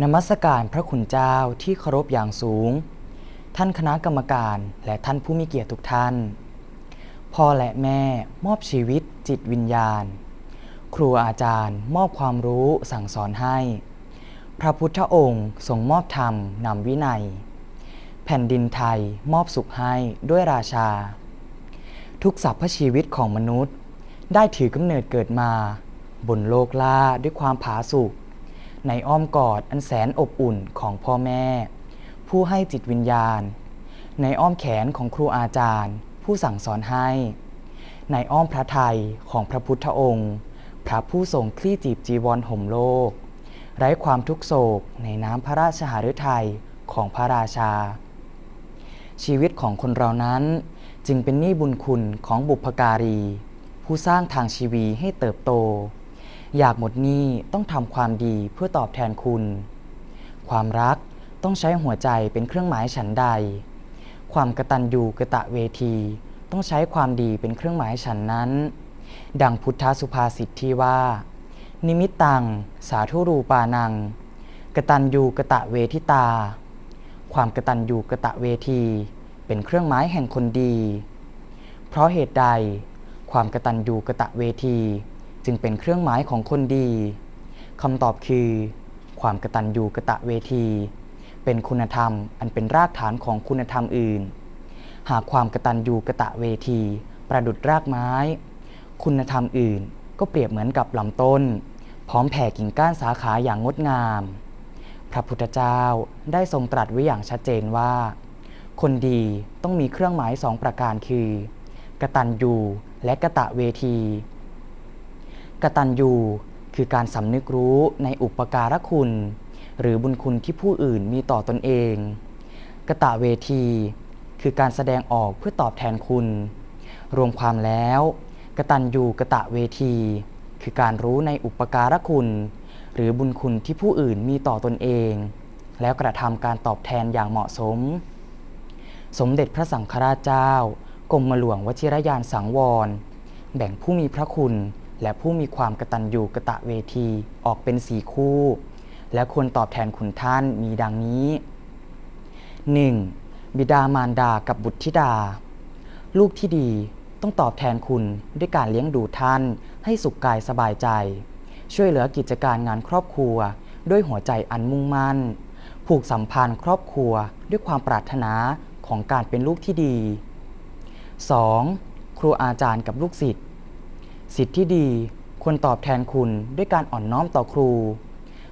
นมัสการพระคุณเจ้าที่เคารพอย่างสูง ท่านคณะกรรมการและท่านผู้มีเกียรติทุกท่าน พ่อและแม่มอบชีวิตจิตวิญญาณ ครูอาจารย์มอบความรู้สั่งสอนให้ พระพุทธองค์ทรงมอบธรรมนำวินัย แผ่นดินไทยมอบสุขให้ด้วยราชา ทุกสรรพชีวิตของมนุษย์ ได้ถือกำเนิดเกิดมา บนโลกล่าด้วยความผาสุก ในอ้อมกอดอันแสนอบอุ่นของพ่อแม่ ผู้ให้จิตวิญญาณ ในอ้อมแขนของครูอาจารย์ ผู้สั่งสอนให้ ในอ้อมพระทัยของพระพุทธองค์ พระผู้ทรงคลี่จีบจีวรห่มโลก ไร้ความทุกโศกในน้ำพระราชหฤทัยของพระราชา ชีวิตของคนเรานั้นจึงเป็นหนี้บุญคุณของบุพการี ผู้สร้างทางชีวีให้เติบโต อยากหมดหนี้ต้องทำความดีเพื่อตอบแทนคุณ ความรักต้องใช้หัวใจเป็นเครื่องหมายฉันใด ความกระตัญญูกระตะเวที ต้องใช้ความดีเป็นเครื่องหมายฉันนั้น ดังพุทธสุภาษิตที่ว่า นิมิตตัง สาธุรูปานัง กระตัญญูกระตะเวทิตา ความกระตัญญูกระตะเวที เป็นเครื่องหมายแห่งคนดี เพราะเหตุใด ความกระตัญญูกระตะเวที จึงเป็นเครื่องหมายของคนดีคำตอบคือ ความกตัญญูกะตะเวที เป็นคุณธรรมอันเป็นรากฐานของคุณธรรมอื่น หากความกตัญญูกะตะเวที ประดุดรากไม้ คุณธรรมอื่นก็เปรียบเหมือนกับลำต้น พร้อมแผ่กิ่งก้านสาขาอย่างงดงาม พระพุทธเจ้าได้ทรงตรัสไว้อย่างชัดเจนว่า คนดีต้องมีเครื่องหมายสองประการคือกตัญญูและกะตะเวที กตัญญูคือการสำนึกรู้ในอุปการะคุณ หรือบุญคุณที่ผู้อื่นมีต่อตนเอง กะตะเวที คือการแสดงออกเพื่อตอบแทนคุณ รวมความแล้ว กตัญญูกะตะเวที คือการรู้ในอุปการะคุณ หรือบุญคุณที่ผู้อื่นมีต่อตนเอง แล้วกระทำการตอบแทนอย่างเหมาะสม สมเด็จพระสังฆราชเจ้ากรมหลวงวชิรยานสังวร แบ่งผู้มีพระคุณ และผู้มีความกตัญญูกะตะเวทีออกเป็นสี่คู่ และควรตอบแทนคุณท่านมีดังนี้ 1. บิดามารดากับบุตรธิดา ลูกที่ดีต้องตอบแทนคุณด้วยการเลี้ยงดูท่าน ให้สุขกายสบายใจ ช่วยเหลือกิจการงานครอบครัว ด้วยหัวใจอันมุ่งมั่น ผูกสัมพันธ์ครอบครัวด้วยความปรารถนาของการเป็นลูกที่ดี 2. ครูอาจารย์กับลูกศิษย์ ศิษย์ที่ดีควรตอบแทนคุณด้วยการอ่อนน้อมต่อครู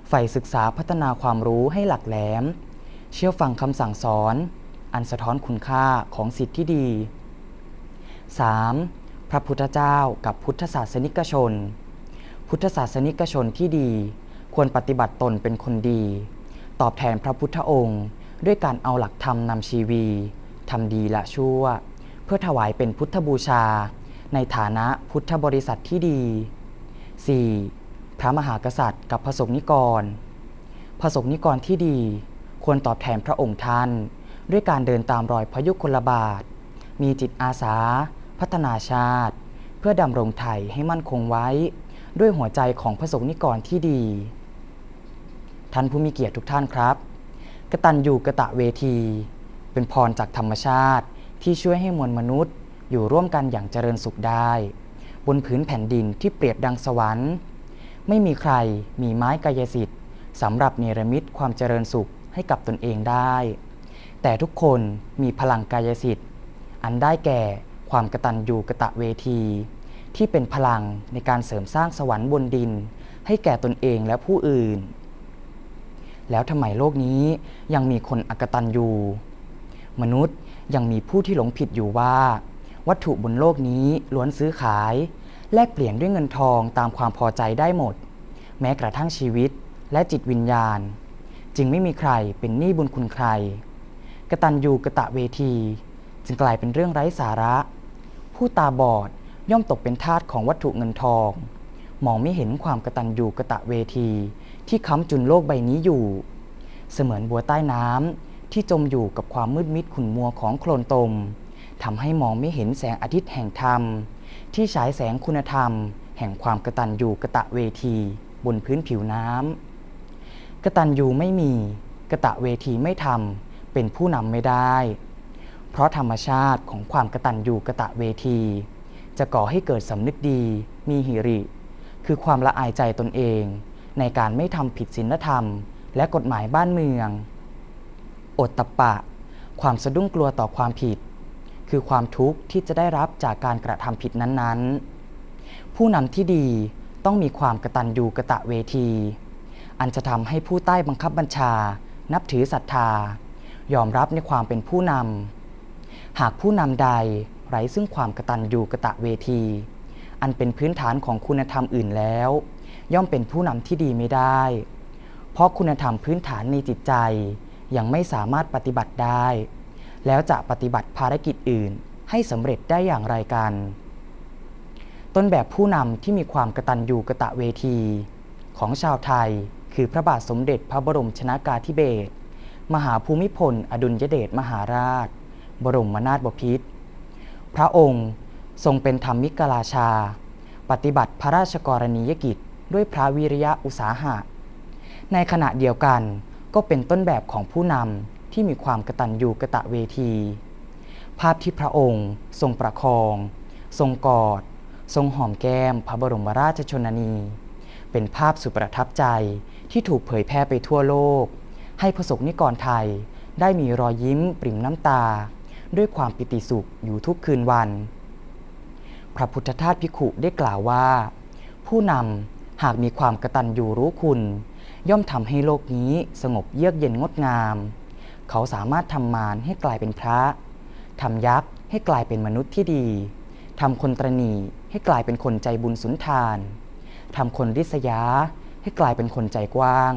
ใฝ่ศึกษาพัฒนาความรู้ให้หลักแหลม เชื่อฟังคำสั่งสอน อันสะท้อนคุณค่าของศิษย์ที่ดี 3. พระพุทธเจ้ากับพุทธศาสนิกชน พุทธศาสนิกชนที่ดี ควรปฏิบัติตนเป็นคนดี ตอบแทนพระพุทธองค์ ด้วยการเอาหลักธรรมนำชีวีทำดีละชั่ว เพื่อถวายเป็นพุทธบูชา ในฐานะพุทธบริษัทที่ดี 4. พระมหากษัตริย์กับพระสงฆ์นิกร พระสงฆ์นิกรที่ดีควรตอบแทนพระองค์ท่าน ด้วยการเดินตามรอยพระยุคลบาท มีจิตอาสา พัฒนาชาติ เพื่อดำรงไทยให้มั่นคงไว้ ด้วยหัวใจของพระสงฆ์นิกรที่ดี ท่านผู้มีเกียรติทุกท่านครับ กระตัญญูกระตะเวที เป็นพรจากธรรมชาติที่ช่วยให้มวลมนุษย์ อยู่ร่วมกันอย่างเจริญสุขได้ บนผืนแผ่นดินที่เปรียบดังสวรรค์ ไม่มีใครมีไม้กายสิทธิ์สำหรับเนรมิตความเจริญสุขให้กับตนเองได้ แต่ทุกคนมีพลังกายสิทธิ์อันได้แก่ความกตัญญูกะตะเวที ที่เป็นพลังในการเสริมสร้างสวรรค์บนดิน ให้แก่ตนเองและผู้อื่น แล้วทำไมโลกนี้ยังมีคนอกตัญญูมนุษย์ยังมีผู้ที่หลงผิดอยู่ว่า วัตถุบนโลกนี้ล้วนซื้อขาย แลกเปลี่ยนด้วยเงินทองตามความพอใจได้หมด แม้กระทั่งชีวิตและจิตวิญญาณ จึงไม่มีใครเป็นหนี้บุญคุณใคร กระตัญญูกระตะเวที จึงกลายเป็นเรื่องไร้สาระ ผู้ตาบอดย่อมตกเป็นทาสของวัตถุเงินทอง มองไม่เห็นความกระตัญญูกระตะเวที ที่ค้ำจุนโลกใบนี้อยู่ เสมือนบัวใต้น้ำที่จมอยู่กับความมืดมิดขุ่นมัวของโคลนตม ทำให้มองไม่เห็นแสงอาทิตย์แห่งธรรม ที่ฉายแสงคุณธรรม แห่งความกระตัญญูกระตะเวที บนพื้นผิวน้ำกระตัญญูไม่มีกระตะเวทีไม่ทำเป็นผู้นำไม่ได้ เพราะธรรมชาติของความกระตัญญูกระตะเวที จะก่อให้เกิดสำนึกดี มีหิริ คือความละอายใจตนเอง ในการไม่ทำผิดศีลธรรม และกฎหมายบ้านเมือง อดตะปะ ความสะดุ้งกลัวต่อความผิด คือความทุกข์ที่จะได้รับจากการกระทำผิดนั้นๆ ผู้นำที่ดีต้องมีความกตัญญูกะตะเวที อันจะทำให้ผู้ใต้บังคับบัญชา นับถือศรัทธา ยอมรับในความเป็นผู้นำ หากผู้นำใดไร้ซึ่งความกตัญญูกะตะเวที อันเป็นพื้นฐานของคุณธรรมอื่นแล้ว ย่อมเป็นผู้นำที่ดีไม่ได้ เพราะคุณธรรมพื้นฐานในจิตใจยังไม่สามารถปฏิบัติได้ แล้วจะปฏิบัติภารกิจอื่น ให้สำเร็จได้อย่างไรกัน ต้นแบบผู้นำที่มีความกระตัญญูกระตะเวที ของชาวไทย คือพระบาทสมเด็จพระบรมชนากาธิเบศรมหาภูมิพล อดุลยเดชมหาราช บรมนาถบพิตรพระองค์ทรงเป็นธรรมิกราชา ปฏิบัติพระราชกรณียกิจ ด้วยพระวิริยะอุตสาหะ ในขณะเดียวกันก็เป็นต้นแบบของผู้นำ ที่มีความกตัญญูกะตะเวที ภาพที่พระองค์ ทรงประคอง ทรงกอด ทรงหอมแก้ม พระบรมราชชนนี เป็นภาพสุดประทับใจที่ถูกเผยแพร่ไปทั่วโลก ให้ประสบนิกรไทยได้มีรอยยิ้มปริ่มน้ำตา ด้วยความปิติสุขอยู่ทุกคืนวัน พระพุทธทาสพิขุได้กล่าวว่า ผู้นำหากมีความกตัญญูรู้คุณ ย่อมทำให้โลกนี้สงบเยือกเย็นงดงาม เขาสามารถทำมารให้กลายเป็นพระทำยักษ์ให้กลายเป็นมนุษย์ที่ดีทำคนตรณีให้กลายเป็นคนใจบุญสุนทานทำคนริษยา ให้กลายเป็นคนใจกว้าง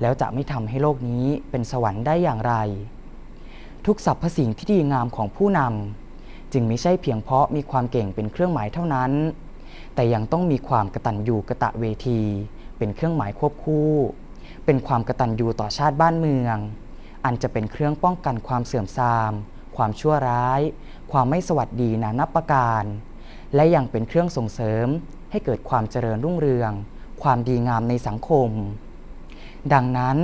แล้วจะไม่ทำให้โลกนี้เป็นสวรรค์ได้อย่างไร ทุกสรรพสิ่งที่ดีงามของผู้นำจึงไม่ใช่เพียงเพราะมีความเก่งเป็นเครื่องหมายเท่านั้น แต่ยังต้องมีความกระตัญญูกระตะเวที เป็นเครื่องหมายควบคู่ เป็นความกระตัญญูต่อชาติบ้านเมือง อันจะเป็นเครื่องป้องกันความเสื่อมทราม ความชั่วร้าย ความไม่สวัสดีนานับประการ และยังเป็นเครื่องส่งเสริมให้เกิดความเจริญรุ่งเรือง ความดีงามในสังคม ดังนั้น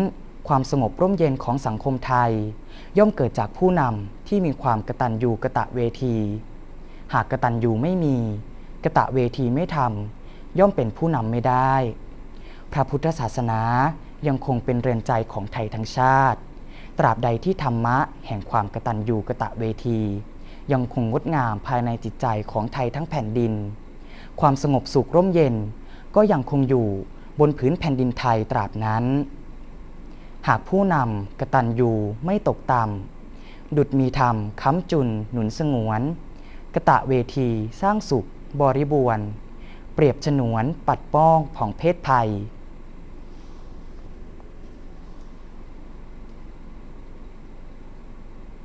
ความสงบร่มเย็นของสังคมไทย ย่อมเกิดจากผู้นำที่มีความกระตัญญูกระตะเวที หากกระตัญญูไม่มี กระตะเวทีไม่ทำย่อมเป็นผู้นำไม่ได้ พระพุทธศาสนายังคงเป็นเรือนใจของไทยทั้งชาติ ตราบใดที่ธรรมะแห่งความกตัญญูกะตะเวที ยังคงงดงามภายในจิตใจของไทยทั้งแผ่นดิน ความสงบสุขร่มเย็น ก็ยังคงอยู่บนผืนแผ่นดินไทยตราบนั้น หากผู้นำกตัญญูไม่ตกต่ำดุดมีธรรมค้ำจุนหนุนสงวนกะตะเวทีสร้างสุขบริบวรเปรียบฉนวนปัดป้องผ่องเพศภัย